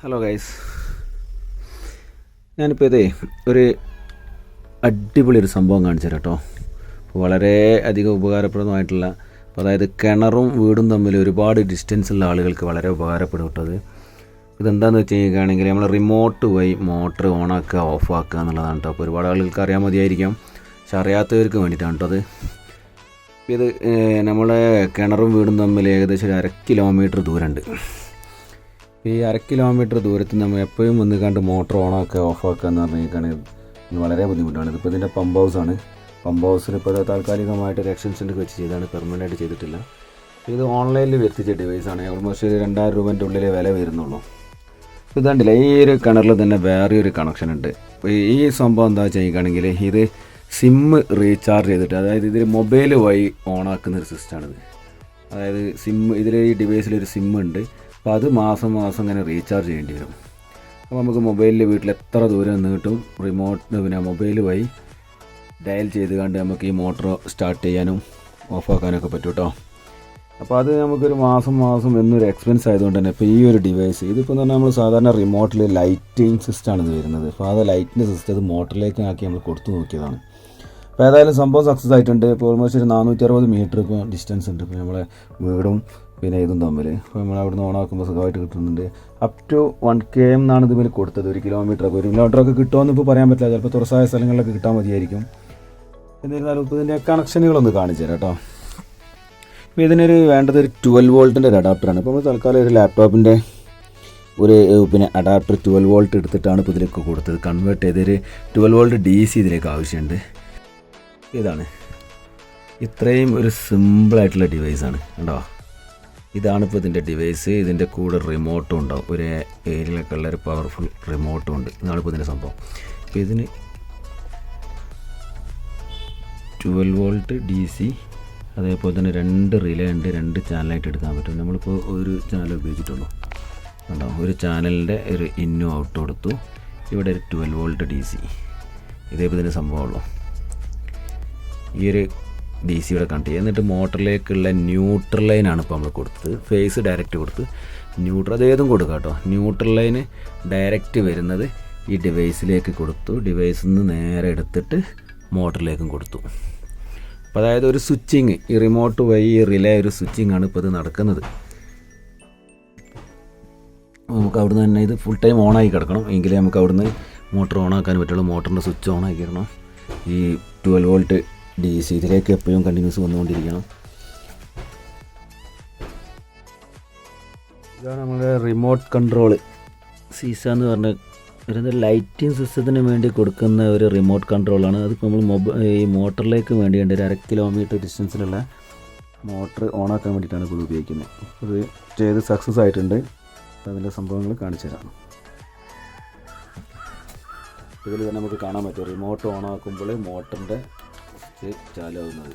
Hello guys ഞാനിപ്പോൾ ഇതേ ഒരു അടിപൊളി ഒരു സംഭവം കാണിച്ചു കേട്ടോ. വളരെ അധികം ഉപകാരപ്രദമായിട്ടുള്ള അപ്പോൾ അതായത് കിണറും വീടും തമ്മിൽ ഒരുപാട് ഡിസ്റ്റൻസ് ഉള്ള ആളുകൾക്ക് വളരെ ഉപകാരപ്പെടും കേട്ടോ അത്. ഇതെന്താണെന്ന് വെച്ച് കഴിഞ്ഞാണെങ്കിൽ നമ്മൾ റിമോട്ട് വഴി മോട്ടർ ഓണാക്കുക ഓഫ് ആക്കുക എന്നുള്ളതാണ് കേട്ടോ. അപ്പോൾ ഒരുപാട് ആളുകൾക്ക് അറിയാൻ മതിയായിരിക്കാം. പക്ഷെ അറിയാത്തവർക്ക് വേണ്ടിയിട്ടാണ് കേട്ടോ അത്. ഇത് നമ്മളെ കിണറും വീടും തമ്മിൽ ഏകദേശം ഒരു അര കിലോമീറ്റർ ദൂരമുണ്ട്. ഈ അര കിലോമീറ്റർ ദൂരത്ത് നമ്മൾ എപ്പോഴും വന്ന് കണ്ട് മോട്ടർ ഓണാക്കുക ഓഫാക്കുക എന്ന് പറഞ്ഞിരിക്കുകയാണെങ്കിൽ വളരെ ബുദ്ധിമുട്ടാണ്. ഇതിപ്പോൾ ഇതിന്റെ പമ്പ് ഹൗസാണ് പമ്പ് ഹൗസിൽ ഇപ്പോൾ താൽക്കാലികമായിട്ട് ഒരു എക്സ്റ്റൻഷന്റെ വെച്ച് ചെയ്താണ്. പെർമനന്റ് ആയിട്ട് ചെയ്തിട്ടില്ല. ഇത് ഓൺലൈനിൽ വരുത്തിച്ച ഡിവൈസാണ് ഓൾമോസ്റ്റ് ഒരു രണ്ടായിരം രൂപേന്റെ ഉള്ളിൽ വില വരുന്നുള്ളൂ. ഇത് കണ്ടില്ല ഈ ഒരു കിണറിൽ തന്നെ വേറെ ഒരു കണക്ഷൻ ഉണ്ട്. അപ്പോൾ ഈ സംഭവം എന്താ ചെയ്യുകയാണെങ്കിൽ ഇത് സിമ്മ് റീചാർജ് ചെയ്തിട്ട് അതായത് ഇതിൽ മൊബൈൽ വഴി ഓണാക്കുന്ന ഒരു സിസ്റ്റമാണിത് അതായത് സിം ഇതിൽ ഈ ഡിവൈസിൽ ഒരു സിം ഉണ്ട്. അപ്പോൾ അത് മാസം മാസം ഇങ്ങനെ റീചാർജ് ചെയ്യേണ്ടി വരും. അപ്പോൾ നമുക്ക് മൊബൈലിൽ വീട്ടിൽ എത്ര ദൂരം നീട്ടും റിമോട്ട് പിന്നെ മൊബൈൽ വഴി ഡയൽ ചെയ്ത് കണ്ട് നമുക്ക് ഈ മോട്ടർ സ്റ്റാർട്ട് ചെയ്യാനും ഓഫാക്കാനൊക്കെ പറ്റും കേട്ടോ അപ്പോൾ അത് നമുക്കൊരു മാസം മാസം എന്നൊരു എക്സ്പെൻസ് ആയതുകൊണ്ട് തന്നെ ഇപ്പോൾ ഈ ഒരു ഡിവൈസ് ഇതിപ്പോൾ എന്ന് പറഞ്ഞാൽ നമ്മൾ സാധാരണ റിമോട്ടിൽ ലൈറ്റിംഗ് സിസ്റ്റമാണ് ഇത് വരുന്നത്. അപ്പോൾ അത് ലൈറ്റിന്റെ സിസ്റ്റം ഇത് മോട്ടറിലേക്ക് ആക്കി നമ്മൾ കൊടുത്തു നോക്കിയതാണ്. അപ്പോൾ ഏതായാലും സംഭവം സക്സസ് ആയിട്ടുണ്ട്. ഇപ്പോൾ ഓൾമോസ്റ്റ് ഒരു നാനൂറ്റി അറുപത് മീറ്റർ ഇപ്പോൾ ഡിസ്റ്റൻസ് ഉണ്ട്. ഇപ്പോൾ നമ്മളെ വീടും പിന്നെ ഇതും തമ്മിൽ അപ്പോൾ നമ്മൾ അവിടുന്ന് ഓണാക്കുമ്പോൾ സുഖമായിട്ട് കിട്ടുന്നുണ്ട്. Up to one K M എന്നാണ് ഇതിൽ കൊടുത്തത്. ഒരു കിലോമീറ്റർ ഒക്കെ. ഒരു കിലോമീറ്റർ ഒക്കെ കിട്ടുമെന്ന് ഇപ്പോൾ പറയാൻ പറ്റില്ല. ചിലപ്പോൾ തുറസായ സ്ഥലങ്ങളിലൊക്കെ കിട്ടാൻ മതിയായിരിക്കും. എന്നിരുന്നാലും ഇപ്പോൾ ഇതിന്റെ കണക്ഷനുകളൊന്ന് കാണിച്ചു തരാം കേട്ടോ. അപ്പോൾ ഇതിനൊരു വേണ്ടത് ഒരു ട്വൽവ് വോൾട്ടിന്റെ ഒരു അഡാപ്റ്ററാണ് ഇപ്പോൾ നമ്മൾ തൽക്കാലം ഒരു ലാപ്ടോപ്പിന്റെ ഒരു പിന്നെ അഡാപ്റ്റർ ട്വൽവ് വോൾട്ട് എടുത്തിട്ടാണ് ഇപ്പോൾ ഇതിലേക്ക് കൊടുത്തത്. കൺവേർട്ട് ചെയ്തൊരു ട്വൽവ് വോൾട്ട് ഡി സി ഇതിലേക്ക് ആവശ്യമുണ്ട്. ഇതാണ്. ഇത്രയും ഒരു സിമ്പിളായിട്ടുള്ള ഡിവൈസാണ് കണ്ടോ? ഇതാണിപ്പോൾ ഇതിന്റെ ഡിവൈസ് ഇതിന്റെ കൂടെ റിമോട്ടും ഉണ്ടാവും. ഒരു ഏരിയയിലൊക്കെ ഉള്ള ഒരു പവർഫുൾ റിമോട്ടും ഉണ്ട്. ഇതാണ് ഇപ്പോൾ ഇതിന്റെ സംഭവം. അപ്പോൾ ഇതിന് ട്വൽവ് വോൾട്ട് ഡി സി അതേപോലെ തന്നെ രണ്ട് റിലേ ഉണ്ട് രണ്ട് ചാനലായിട്ട് എടുക്കാൻ പറ്റും. നമ്മളിപ്പോൾ ഒരു ചാനൽ ഉപയോഗിച്ചിട്ടുള്ളൂ. കണ്ടോ? ഒരു ചാനലിന്റെ ഒരു ഇന്നും ഔട്ട് കൊടുത്തു. ഇവിടെ ഒരു ട്വൽവ് വോൾട്ട് ഡി സി ഇതേപോലെ തന്നെ സംഭവമുള്ളൂ ഈ ഒരു ഡി സി കണക്ട് ചെയ്യുക എന്നിട്ട് മോട്ടറിലേക്കുള്ള ന്യൂട്രൽ ലൈനാണ് ഇപ്പോൾ നമ്മൾ കൊടുത്തത്. ഫേസ് ഡയറക്റ്റ് കൊടുത്ത്. ന്യൂട്രൽ അതേതും കൊടുക്കുക കേട്ടോ. ന്യൂട്രൽ ലൈന് ഡയറക്റ്റ് വരുന്നത് ഈ ഡിവൈസിലേക്ക് കൊടുത്തു. ഡിവൈസിൽ നിന്ന് നേരെ എടുത്തിട്ട് മോട്ടറിലേക്കും കൊടുത്തു. അപ്പോൾ അതായത് ഒരു സ്വിച്ചിങ് ഈ റിമോട്ട് വഴി ഈ റിലേ ഒരു സ്വിച്ചിങ് ആണ് ഇപ്പോൾ ഇത് നടക്കുന്നത്. നമുക്ക് അവിടുന്ന് തന്നെ ഇത് ഫുൾ ടൈം ഓണായി കിടക്കണം. എങ്കിലേ നമുക്ക് അവിടുന്ന് മോട്ടർ ഓണാക്കാൻ പറ്റുള്ളൂ. മോട്ടറിന്റെ സ്വിച്ച് ഓണാക്കി ഇടണം. ഈ ട്വൽവ് വോൾട്ട് ഡി സി ഇതിലേക്ക് എപ്പോഴും കണ്ടിന്യൂസ് വന്നുകൊണ്ടിരിക്കണം. ഇതാണ് നമ്മുടെ റിമോട്ട് കൺട്രോൾ സീസ എന്ന് പറഞ്ഞ ലൈറ്റിംഗ് സിസ്റ്റത്തിന് വേണ്ടി കൊടുക്കുന്ന ഒരു റിമോട്ട് കൺട്രോളാണ് അതിപ്പോൾ നമ്മൾ മൊബൈൽ ഈ മോട്ടറിലേക്ക് വേണ്ടിയുണ്ട് ഒരു അര കിലോമീറ്റർ ഡിസ്റ്റൻസിലുള്ള മോട്ടർ ഓണാക്കാൻ വേണ്ടിയിട്ടാണ് ഇത് ഉപയോഗിക്കുന്നത്. ഇത് ചെയ്ത് സക്സസ് ആയിട്ടുണ്ട്. അതിന്റെ സംഭവങ്ങൾ കാണിച്ചു തരാം. ഇതിൽ തന്നെ നമുക്ക് കാണാൻ പറ്റും. റിമോട്ട് ഓൺ ആക്കുമ്പോൾ മോട്ടറിന്റെ സ്വിച്ച് ചാലാവുന്നത്.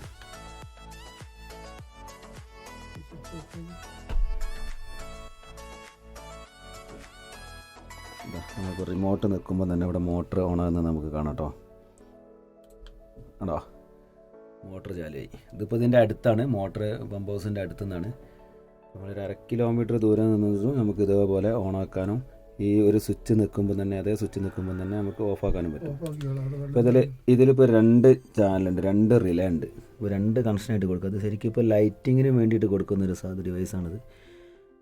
നമുക്ക് റിമോട്ട് നിൽക്കുമ്പോൾ തന്നെ ഇവിടെ മോട്ടർ ഓൺ ആകുന്നത് നമുക്ക് കാണാം കേട്ടോ ആണോ? മോട്ടർ ചാലായി ഇതിപ്പോൾ ഇതിന്റെ അടുത്താണ് മോട്ടർ പമ്പ് ഹൗസിന്റെ അടുത്തു നിന്നാണ് നമ്മളൊരു അര കിലോമീറ്റർ ദൂരം നിന്നതും നമുക്ക് ഇതേപോലെ ഓണാക്കാനും ഈ ഒരു സ്വിച്ച് നിൽക്കുമ്പോൾ തന്നെ അതേ സ്വിച്ച് നിൽക്കുമ്പോൾ തന്നെ നമുക്ക് ഓഫാക്കാനും പറ്റും. ഇപ്പോൾ ഇതിൽ ഇതിലിപ്പോൾ രണ്ട് ചാനലുണ്ട് രണ്ട് റിലേ ഉണ്ട്. ഇപ്പോൾ രണ്ട് കണക്ഷനായിട്ട് കൊടുക്കുക അത് ശരിക്കും ഇപ്പോൾ ലൈറ്റിങ്ങിന് വേണ്ടിയിട്ട് കൊടുക്കുന്ന ഒരു സാധന ഡിവൈസാണിത്.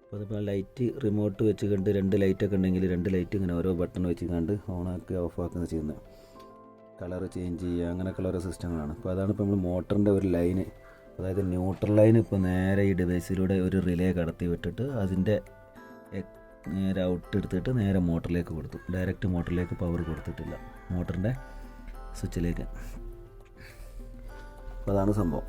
അപ്പോൾ അതിപ്പോൾ ലൈറ്റ് റിമോട്ട് വെച്ച് കണ്ട് രണ്ട് ലൈറ്റൊക്കെ ഉണ്ടെങ്കിൽ രണ്ട് ലൈറ്റ് ഇങ്ങനെ ഓരോ ബട്ടൺ വെച്ച് കണ്ട് ഓണാക്കി ഓഫാക്കുന്ന ചെയ്യുന്നത് കളർ ചേഞ്ച് ചെയ്യുക അങ്ങനെയൊക്കെയുള്ള ഓരോ സിസ്റ്റങ്ങളാണ്. അപ്പോൾ അതാണ് ഇപ്പോൾ നമ്മൾ മോട്ടറിന്റെ ഒരു ലൈന് അതായത് ന്യൂട്രൽ ലൈൻ ഇപ്പോൾ നേരെ ഈ ഡിവൈസിലൂടെ ഒരു റിലേ കടത്തി വിട്ടിട്ട് അതിന്റെ നേരെ ഔട്ട് എടുത്തിട്ട് നേരെ മോട്ടറിലേക്ക് കൊടുത്തു. ഡയറക്റ്റ് മോട്ടറിലേക്ക് പവർ കൊടുത്തിട്ടില്ല. മോട്ടറിന്റെ സ്വിച്ചിലേക്ക് അപ്പോൾ അതാണ് സംഭവം.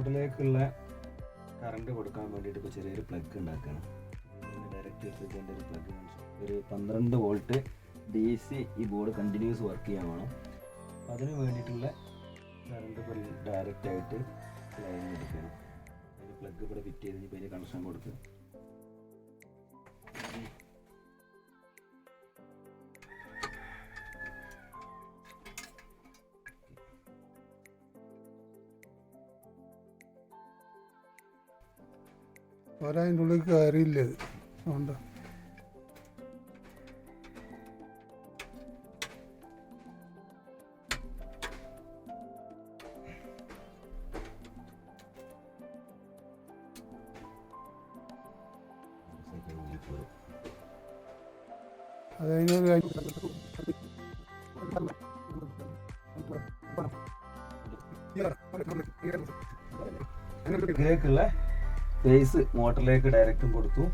ബോർഡിലേക്കുള്ള കറണ്ട് കൊടുക്കാൻ വേണ്ടിയിട്ട് ഇപ്പോൾ ചെറിയൊരു പ്ലഗ് ഉണ്ടാക്കുകയാണ്. ഡയറക്റ്റ് എത്തിച്ചതിന്റെ ഒരു പ്ലഗ് ഒരു പന്ത്രണ്ട് വോൾട്ട് ഡി സി ഈ ബോർഡ് കണ്ടിന്യൂസ് വർക്ക് ചെയ്യാൻ വേണം. അപ്പോൾ അതിന് വേണ്ടിയിട്ടുള്ള കറണ്ട് ഡയറക്റ്റ് ആയിട്ട് ലൈൻ എടുക്കുകയാണ്. അതിന് പ്ലഗ് ഇവിടെ ഫിറ്റ് ചെയ്ത് ഇപ്പോൾ കണക്ഷൻ കൊടുക്കുക ഒരതിന്റെ ഉള്ളിൽ കയറിയില്ല ഇത് അതുകൊണ്ട്. അതതിനൊരു ഇതിലേക്കുള്ള ഫേസ് മോട്ടറിലേക്ക് ഡയറക്റ്റും കൊടുത്തു.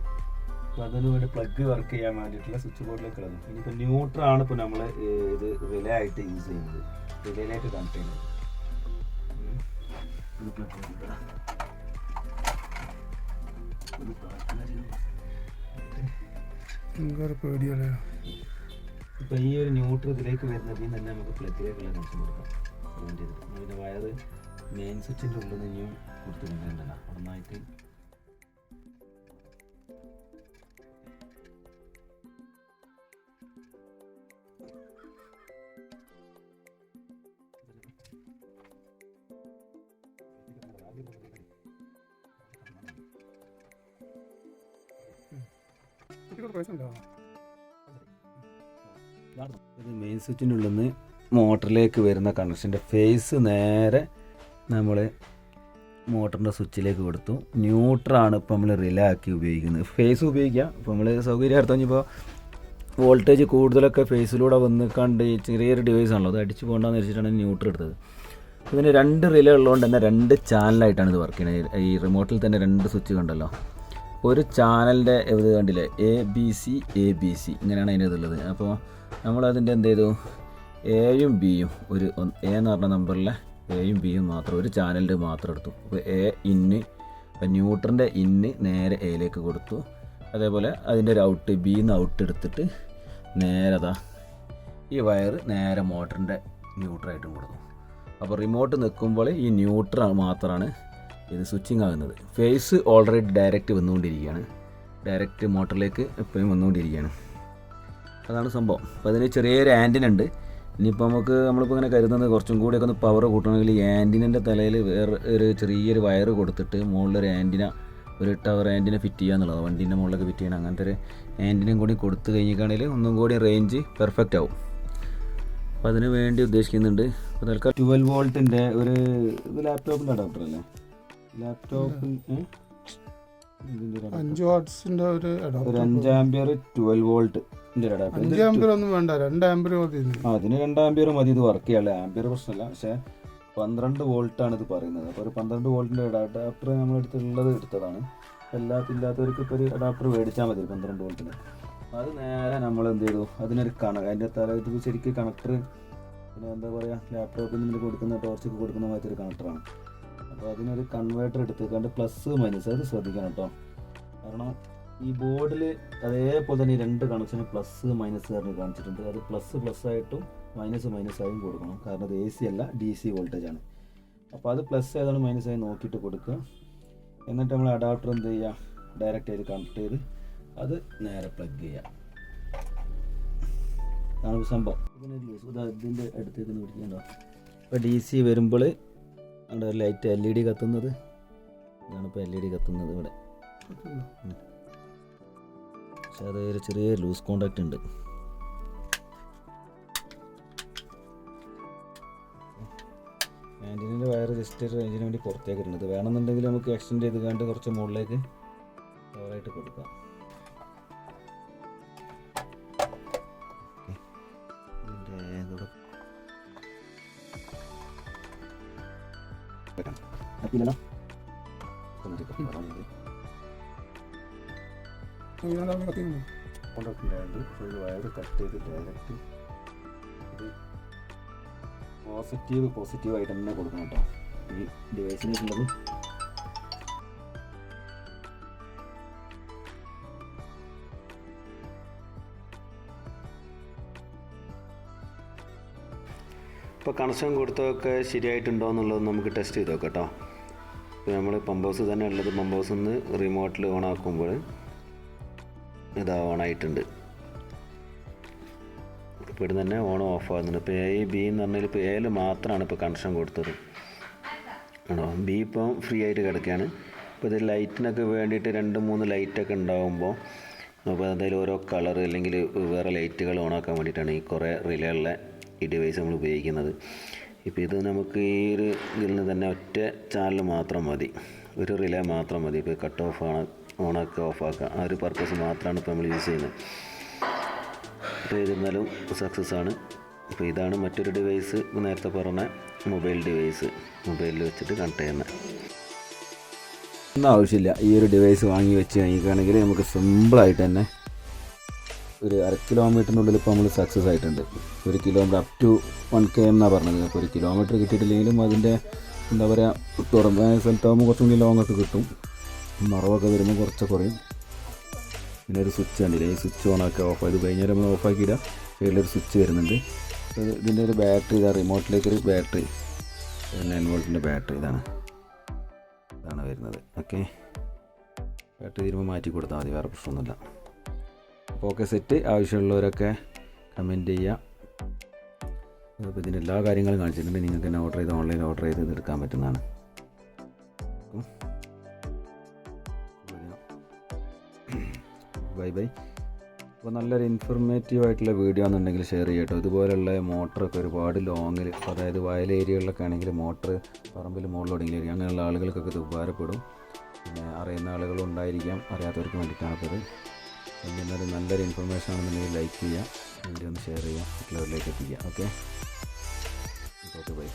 അപ്പോൾ അതിന് വേണ്ടി പ്ലഗ് വർക്ക് ചെയ്യാൻ വേണ്ടിയിട്ടുള്ള സ്വിച്ച് ബോർഡിലേക്ക് ഇടുന്നു. ഇനിയിപ്പോൾ ന്യൂട്രാണ് ഇപ്പോൾ നമ്മൾ ഇത് റിലേ ആയിട്ട് യൂസ് ചെയ്യുന്നത്. റിലേയിലേക്ക് കണക്ട് ചെയ്യുന്നത്. ഇപ്പൊ ഈ ഒരു ന്യൂട്രൽ ഇതിലേക്ക് വരുന്നതിൽ തന്നെ നമുക്ക് പ്ലഗിലേക്കുള്ള കണക്ഷൻ കൊടുക്കാം. പിന്നെ വയറ് മെയിൻ സ്വിച്ചിന്റെ ഉള്ളിൽ നിന്ന് ഇനിയും കൊടുത്തിട്ടുണ്ടല്ലോ ഒന്നായിട്ട് പൈസ ഉണ്ടോ ഇത് മെയിൻ സ്വിച്ചിന്റെ ഉള്ളിൽ നിന്ന് മോട്ടറിലേക്ക് വരുന്ന കണക്ഷന്റെ ഫേസ് നേരെ നമ്മൾ മോട്ടറിന്റെ സ്വിച്ചിലേക്ക് കൊടുത്തു. ന്യൂട്രാണ് ഇപ്പോൾ നമ്മൾ റിലേ ആക്കി ഉപയോഗിക്കുന്നത്. ഫേസ് ഉപയോഗിക്കാം ഇപ്പോൾ നമ്മൾ സൗകര്യാർത്ഥം ഇപ്പോൾ വോൾട്ടേജ് കൂടുതലൊക്കെ ഫേസിലൂടെ വന്ന് കണ്ട് ചെറിയൊരു ഡിവൈസ് ആണല്ലോ അത് അടിച്ചു പോകണ്ടെന്ന് വെച്ചിട്ടാണ് ന്യൂട്രൽ എടുത്തത്. ഇതിന് രണ്ട് റിലേ ഉള്ളതുകൊണ്ട് തന്നെ രണ്ട് ചാനലായിട്ടാണ് ഇത് വർക്ക് ചെയ്യുന്നത്. ഈ റിമോട്ടിൽ തന്നെ രണ്ട് സ്വിച്ച് കണ്ടല്ലോ. ഒരു ചാനലിന്റെ ഇത് കണ്ടില്ലേ? A B C A B C ഇങ്ങനെയാണ് അതിന്റെ ഇതുള്ളത് അപ്പോൾ നമ്മളതിന്റെ എന്ത് ചെയ്തു? എയും ബിയും ഒരു എ എന്ന് പറഞ്ഞ നമ്പറിലെ എയും ബിയും മാത്രം ഒരു ചാനലിന്റെ മാത്രം എടുത്തു. അപ്പോൾ എ ഇന്ന് ന്യൂട്രന്റെ ഇന്ന് നേരെ എയിലേക്ക് കൊടുത്തു. അതേപോലെ അതിന്റെ ഒരു ഔട്ട് ബിന്ന് ഔട്ട് എടുത്തിട്ട് നേരെ അതാ ഈ വയർ നേരെ മോട്ടറിന്റെ ന്യൂട്രായിട്ടും കൊടുത്തു. അപ്പോൾ റിമോട്ട് നിൽക്കുമ്പോൾ ഈ ന്യൂട്രൽ മാത്രമാണ് ഇത് സ്വിച്ചിങ് ആകുന്നത്. ഫേസ് ഓൾറെഡി ഡയറക്റ്റ് വന്നുകൊണ്ടിരിക്കുകയാണ്. ഡയറക്റ്റ് മോട്ടറിലേക്ക് എപ്പോഴും വന്നുകൊണ്ടിരിക്കുകയാണ്. അതാണ് സംഭവം. അപ്പോൾ അതിന് ചെറിയൊരു ആന്റിന ഉണ്ട്. ഇനിയിപ്പോൾ നമുക്ക് നമ്മളിപ്പോൾ ഇങ്ങനെ കരുതുന്നത് കുറച്ചും കൂടിയൊക്കെ ഒന്ന് പവർ കൂട്ടണമെങ്കിൽ ഈ ആന്റിനന്റെ തലയിൽ വേറെ ഒരു ചെറിയൊരു വയർ കൊടുത്തിട്ട് മുകളിലൊരു ആന്റിന ഒരു ടവർ ആന്റിന ഫിറ്റ് ചെയ്യുക എന്നുള്ളത്. വണ്ടീന്റെ മുകളിലൊക്കെ ഫിറ്റ് ചെയ്യണം. അങ്ങനത്തെ ഒരു ആന്റിനും കൂടി കൊടുത്തു കഴിഞ്ഞിട്ടാണെങ്കിൽ ഒന്നും കൂടി റേഞ്ച് പെർഫെക്റ്റ് ആവും. അപ്പോൾ അതിന് വേണ്ടി ഉദ്ദേശിക്കുന്നുണ്ട്. അപ്പോൾ തൽക്കാലം ട്വൽവ് വോൾട്ടിന്റെ ഒരു ഇത് ലാപ്ടോപ്പിന്റെ അഡാപ്റ്റർ അല്ലേ? ലാപ്ടോപ്പിന് അഞ്ച് വാട്ട്സിന്റെ ഒരു ഒരു അഡാപ്റ്റർ അഞ്ചാമ്പിയർ ട്വൽവ് വോൾട്ട് അഞ്ച് ആമ്പർ ഒന്നും വേണ്ട രണ്ട് ആമ്പർ മതി അതിന് രണ്ട് ആംബിയർ മതി ഇത് വർക്ക് ചെയ്യാനുള്ള ആംബിയർ പ്രശ്നമല്ല പക്ഷേ പന്ത്രണ്ട് വോൾട്ടാണ് ഇത് പറയുന്നത്. അപ്പോൾ ഒരു പന്ത്രണ്ട് വോൾട്ടിന്റെ അഡാപ്റ്റർ നമ്മളെടുത്തുള്ളത് എടുത്തതാണ്. എല്ലാത്തില്ലാത്തവർക്ക് ഇപ്പോൾ ഒരു അഡാപ്റ്റർ മേടിച്ചാൽ മതി പന്ത്രണ്ട് വോൾട്ടിന്. അത് നേരെ നമ്മൾ എന്ത് ചെയ്തു? അതിനൊരു കണ അതിന്റെ തലത്തിൽ ശരിക്കും കണക്ടർ പിന്നെ എന്താ പറയുക ലാപ്ടോപ്പിൽ നിന്ന് കൊടുക്കുന്ന ടോർച്ചൊക്കെ കൊടുക്കുന്ന മാതിരി ഒരു കണക്ടറാണ് അപ്പോൾ അതിനൊരു കൺവേർട്ടർ എടുത്ത് കണ്ട് പ്ലസ് മൈനസ് അത് ശ്രദ്ധിക്കണം കേട്ടോ കാരണം ഈ ബോർഡിൽ അതേപോലെ തന്നെ രണ്ട് കണക്ഷന് പ്ലസ് മൈനസ് പറഞ്ഞ് കാണിച്ചിട്ടുണ്ട്. അത് പ്ലസ് പ്ലസ് ആയിട്ടും മൈനസ് മൈനസ് ആയും കൊടുക്കണം. കാരണം അത് എ സി അല്ല ഡി സി വോൾട്ടേജ് ആണ്. അപ്പോൾ അത് പ്ലസ് ഏതാണ് മൈനസ് ആയി നോക്കിയിട്ട് കൊടുക്കുക. എന്നിട്ട് നമ്മൾ അഡാപ്റ്റർ എന്ത് ചെയ്യുക? ഡയറക്റ്റ് ചെയ്ത് കണക്ട് ചെയ്ത് അത് നേരെ പ്ലഗ് ചെയ്യുക. ഒരു സംഭവം. ഇതിന് ലൂസ് ഇത് ഇതിന്റെ അടുത്തേക്ക് ഇതിന് പിടിക്കണ്ടോ ഇപ്പോൾ ഡി സി വരുമ്പോൾ അവിടെ ലൈറ്റ് എൽ ഇ ഡി കത്തുന്നത്? ഇതാണ് ഇപ്പോൾ എൽ ഇ ഡി കത്തുന്നത് ഇവിടെ. പക്ഷെ അത് ഒരു ചെറിയ ലൂസ് കോണ്ടാക്റ്റ് ഉണ്ട്. ആന്റിനിന്റെ വയർ ജസ്റ്റ് ഒരു റേഞ്ചിന് വേണ്ടി പുറത്തേക്ക് ഇടുന്നത്. വേണമെന്നുണ്ടെങ്കിൽ നമുക്ക് എക്സ്റ്റെൻഡ് ചെയ്ത് കണ്ട് കുറച്ച് മുകളിലേക്ക് കവറായിട്ട് കൊടുക്കാം. ഹാപ്പിയില്ലല്ലോ ഇങ്ങനെ അവിടെ കത്തിക്കുന്നു. കൊണ്ടുവന്നിട്ടുണ്ട് ഒരു വയർ കട്ട് ചെയ്ത് ഡയറക്റ്റ് ഇത് പോസിറ്റീവ് പോസിറ്റീവ് ആയിട്ട് തന്നെ കൊടുക്കണം കേട്ടോ ഈ ഡിവൈസിനുള്ളത് ഇപ്പോൾ കണക്ഷൻ കൊടുത്തതൊക്കെ ശരിയായിട്ടുണ്ടോ എന്നുള്ളത് നമുക്ക് ടെസ്റ്റ് ചെയ്ത് നോക്കാം കേട്ടോ. ഇപ്പോൾ നമ്മൾ പമ്പേഴ്സ് തന്നെ ഉള്ളത്. പമ്പേഴ്സ് നിന്ന് റിമോട്ടിൽ ഓൺ ആക്കുമ്പോൾ ഇതാ ഓൺ ആയിട്ടുണ്ട്. ഇവിടെ തന്നെ ഓൺ ഓഫ് ആകുന്നുണ്ട് ഇപ്പോൾ എ ബി എന്ന് പറഞ്ഞാൽ ഇപ്പോൾ എയിൽ മാത്രമാണ് ഇപ്പോൾ കണക്ഷൻ കൊടുത്തത്. ആണോ? ബി ഇപ്പം ഫ്രീ ആയിട്ട് കിടക്കുകയാണ് ഇപ്പോൾ ഇത് ലൈറ്റിനൊക്കെ വേണ്ടിയിട്ട് രണ്ട് മൂന്ന് ലൈറ്റൊക്കെ ഉണ്ടാകുമ്പോൾ അപ്പോൾ എന്തായാലും ഓരോ കളർ അല്ലെങ്കിൽ വേറെ ലൈറ്റുകൾ ഓണാക്കാൻ വേണ്ടിയിട്ടാണ് ഈ കുറേ റിലേ ഉള്ള ഈ ഡിവൈസ് നമ്മൾ ഉപയോഗിക്കുന്നത്. ഇപ്പോൾ ഇത് നമുക്ക് ഈ ഒരു ഇതിൽ നിന്ന് തന്നെ ഒറ്റ ചാനൽ മാത്രം മതി. ഒരു റിലേ മാത്രം മതി. ഇപ്പോൾ കട്ട് ഓഫ് ആണ് ഓണാക്കുക ഓഫാക്കുക ആ ഒരു പർപ്പസ് മാത്രമാണ് ഇപ്പോൾ നമ്മൾ യൂസ് ചെയ്യുന്നത്. അപ്പോൾ ഇരുന്നാലും സക്സസ് ആണ്. അപ്പോൾ ഇതാണ് മറ്റൊരു ഡിവൈസ് നേരത്തെ പറഞ്ഞ മൊബൈൽ ഡിവൈസ് മൊബൈലിൽ വെച്ചിട്ട് കണക്ട് ചെയ്യുന്നത് ഒന്നും ആവശ്യമില്ല. ഈ ഒരു ഡിവൈസ് വാങ്ങി വെച്ച് കഴിയുകയാണെങ്കിൽ നമുക്ക് സിമ്പിളായിട്ട് തന്നെ ഒരു അര കിലോമീറ്ററിനുള്ളിൽ ഇപ്പോൾ നമ്മൾ സക്സസ് ആയിട്ടുണ്ട്. ഒരു kilometre up to one K M എന്നാണ് പറഞ്ഞത്. അപ്പോൾ ഒരു കിലോമീറ്റർ കിട്ടിയിട്ടില്ലെങ്കിലും അതിന്റെ എന്താ പറയുക തുറന്ന സ്ഥലത്താകുമ്പോൾ കുറച്ചും കൂടി ലോങ് ഒക്കെ കിട്ടും. മറവൊക്കെ വരുമ്പോൾ കുറച്ച് കുറയും. പിന്നെ ഒരു സ്വിച്ച് കണ്ടില്ല? ഈ സ്വിച്ച് ഓണാക്കി ഓഫ് ഇത് കഴിഞ്ഞാൽ നമ്മൾ ഓഫ് ആക്കിയില്ല. സൈഡിലൊരു സ്വിച്ച് വരുന്നുണ്ട്. ഇത് ഇതിന്റെ ഒരു ബാറ്ററി ഇതാണ്. റിമോട്ടിലേക്ക് ഒരു ബാറ്ററി നയൻ വോൾട്ടിന്റെ ബാറ്ററി ഇതാണ്. ഇതാണ് വരുന്നത്. ഓക്കെ ബാറ്ററി തീരുമ്പോൾ മാറ്റി കൊടുത്താൽ മതി. വേറെ പ്രശ്നമൊന്നുമില്ല. ഓക്കെ സെറ്റ് ആവശ്യമുള്ളവരൊക്കെ കമന്റ് ചെയ്യാം അപ്പോൾ ഇതിന്റെ എല്ലാ കാര്യങ്ങളും കാണിച്ചിട്ടുണ്ട്. നിങ്ങൾക്ക് തന്നെ ഓർഡർ ചെയ്ത് ഓൺലൈൻ ഓർഡർ ചെയ്ത് ഇത് എടുക്കാൻ പറ്റുന്നതാണ്. ബൈ ബൈ അപ്പോൾ നല്ലൊരു ഇൻഫർമേറ്റീവ് ആയിട്ടുള്ള വീഡിയോ എന്നുണ്ടെങ്കിൽ ഷെയർ ചെയ്യട്ടോ ഇതുപോലുള്ള മോട്ടറൊക്കെ ഒരുപാട് ലോങ്ങിൽ അതായത് വയൽ ഏരിയകളിലൊക്കെ ആണെങ്കിൽ മോട്ടർ പറമ്പിൽ മുകളിലോടെങ്കിലും അങ്ങനെയുള്ള ആളുകൾക്കൊക്കെ ഇത് ഉപകാരപ്പെടും. പിന്നെ അറിയുന്ന ആളുകളുണ്ടായിരിക്കാം അറിയാത്തവർക്ക് വേണ്ടിയിട്ടാണ് എന്നൊരു നല്ലൊരു ഇൻഫർമേഷൻ ആണെന്നുണ്ടെങ്കിൽ ലൈക്ക് ചെയ്യുക. വീഡിയോ ഒന്ന് ഷെയർ ചെയ്യുക. മറ്റുള്ളവരിലേക്ക് എത്തിക്കുക. ഓക്കെ ഓക്കെ ബൈ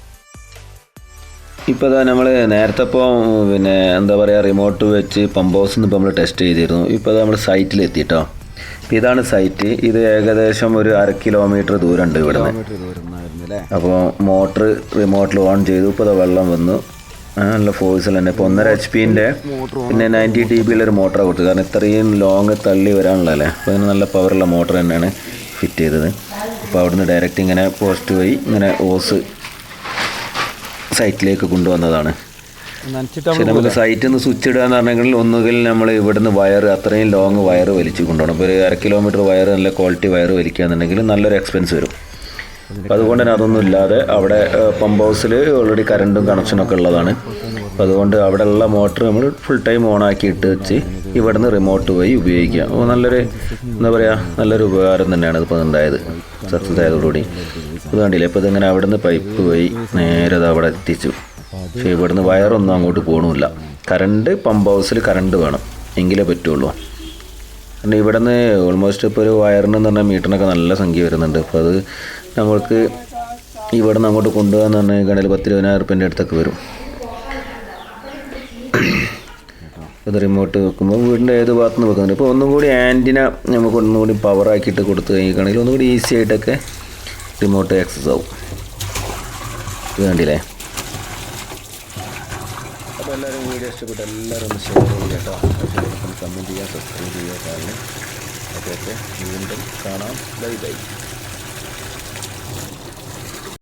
ഇപ്പോൾ ഇതാ നമ്മൾ നേരത്തെ ഇപ്പോൾ പിന്നെ എന്താ പറയുക റിമോട്ട് വെച്ച് പമ്പോസ് ഇപ്പോൾ നമ്മൾ ടെസ്റ്റ് ചെയ്തിരുന്നു. ഇപ്പോൾ നമ്മൾ സൈറ്റിൽ എത്തിയിട്ടോ അപ്പോൾ ഇതാണ് സൈറ്റ് ഇത് ഏകദേശം ഒരു അര കിലോമീറ്റർ ദൂരം ഉണ്ട് ഇവിടെ അപ്പോൾ മോട്ടർ റിമോട്ടിൽ ഓൺ ചെയ്തു. ഇപ്പോൾ വെള്ളം വന്നു. നല്ല ഫോഴ്സിൽ തന്നെ ഇപ്പോൾ ഒന്നര എച്ച് പിന്റെ പിന്നെ നയന്റി ടി ബിയിലെ ഒരു മോട്ടറാണ് കൊടുത്തത്. കാരണം ഇത്രയും ലോങ് തള്ളി വരാനുള്ളതല്ലേ? അപ്പോൾ അതിന് നല്ല പവറുള്ള മോട്ടർ തന്നെയാണ് ഫിറ്റ് ചെയ്തത്. അപ്പോൾ അവിടുന്ന് ഡയറക്റ്റ് ഇങ്ങനെ പോസ്റ്റ് വഴി ഇങ്ങനെ ഓസ് സൈറ്റിലേക്ക് കൊണ്ടുവന്നതാണ്. പക്ഷെ നമുക്ക് സൈറ്റിൽ നിന്ന് സ്വിച്ച് ഇടുക എന്ന് പറഞ്ഞെങ്കിൽ ഒന്നുകിൽ നമ്മൾ ഇവിടുന്ന് വയർ അത്രയും ലോങ് വയർ വലിച്ചു കൊണ്ടുപോകണം. ഇപ്പോൾ ഒരു അര കിലോമീറ്റർ വയർ നല്ല ക്വാളിറ്റി വയർ വലിക്കുകയാണെന്നുണ്ടെങ്കിൽ നല്ലൊരു എക്സ്പെൻസ് വരും. അതുകൊണ്ട് തന്നെ അതൊന്നും ഇല്ലാതെ അവിടെ പമ്പ് ഹൗസിൽ ഓൾറെഡി കറണ്ടും ഒക്കെ ഉള്ളതാണ്. അപ്പോൾ അതുകൊണ്ട് അവിടെയുള്ള മോട്ടർ നമ്മൾ ഫുൾ ടൈം ഓൺ ആക്കിയിട്ട് വെച്ച് ഇവിടുന്ന് റിമോട്ട് വഴി ഉപയോഗിക്കുക അപ്പോൾ നല്ലൊരു എന്താ പറയുക നല്ലൊരു ഉപകാരം തന്നെയാണ് ഇപ്പോൾ ഉണ്ടായത്. സക്സസ് ആയതോടുകൂടി ഇത് കണ്ടില്ലേ? ഇപ്പോൾ ഇതിങ്ങനെ അവിടുന്ന് പൈപ്പ് വഴി നേരെ അത് അവിടെ എത്തിച്ചു. പക്ഷേ ഇവിടുന്ന് വയറൊന്നും അങ്ങോട്ട് പോകണമില്ല കറണ്ട് പമ്പ് ഹൗസിൽ കറണ്ട് വേണം. എങ്കിലേ പറ്റുള്ളൂ. കാരണം ഇവിടെ നിന്ന് ഓൾമോസ്റ്റ് ഇപ്പോൾ ഒരു വയറിന് എന്ന് പറഞ്ഞാൽ മീറ്ററിനൊക്കെ നല്ല സംഖ്യ വരുന്നുണ്ട്. അപ്പോൾ അത് നമ്മൾക്ക് ഇവിടെ നിന്ന് അങ്ങോട്ട് കൊണ്ടുപോകാന്ന് പറഞ്ഞു കഴിഞ്ഞാൽ പത്ത് ഇരുപതിനായിരം റുപ്യന്റെ അടുത്തൊക്കെ വരും. ഇത് റിമോട്ട് വെക്കുമ്പോൾ വീടിന്റെ ഏത് ഭാഗത്ത് നിന്ന് വെക്കുന്നുണ്ട്? ഇപ്പോൾ ഒന്നും കൂടി ആന്റിന നമുക്ക് ഒന്നും കൂടി പവർ ആക്കിയിട്ട് കൊടുത്ത് കഴിഞ്ഞിട്ടാണെങ്കിൽ ഒന്നും കൂടി ഈസി ആയിട്ടൊക്കെ റിമോട്ട് ആക്സസ് ആവും. ഇത് കണ്ടില്ലേ? അപ്പോൾ എല്ലാവരും വീഡിയോ ഇഷ്ടപ്പെട്ടു എല്ലാവരും ഒന്ന് ഷെയർ ചെയ്യുക കേട്ടോ. കമന്റ് ചെയ്യുക സബ്സ്ക്രൈബ് ചെയ്യുക കാരണം ഓക്കെ ഓക്കെ വീണ്ടും കാണാം. Bye bye.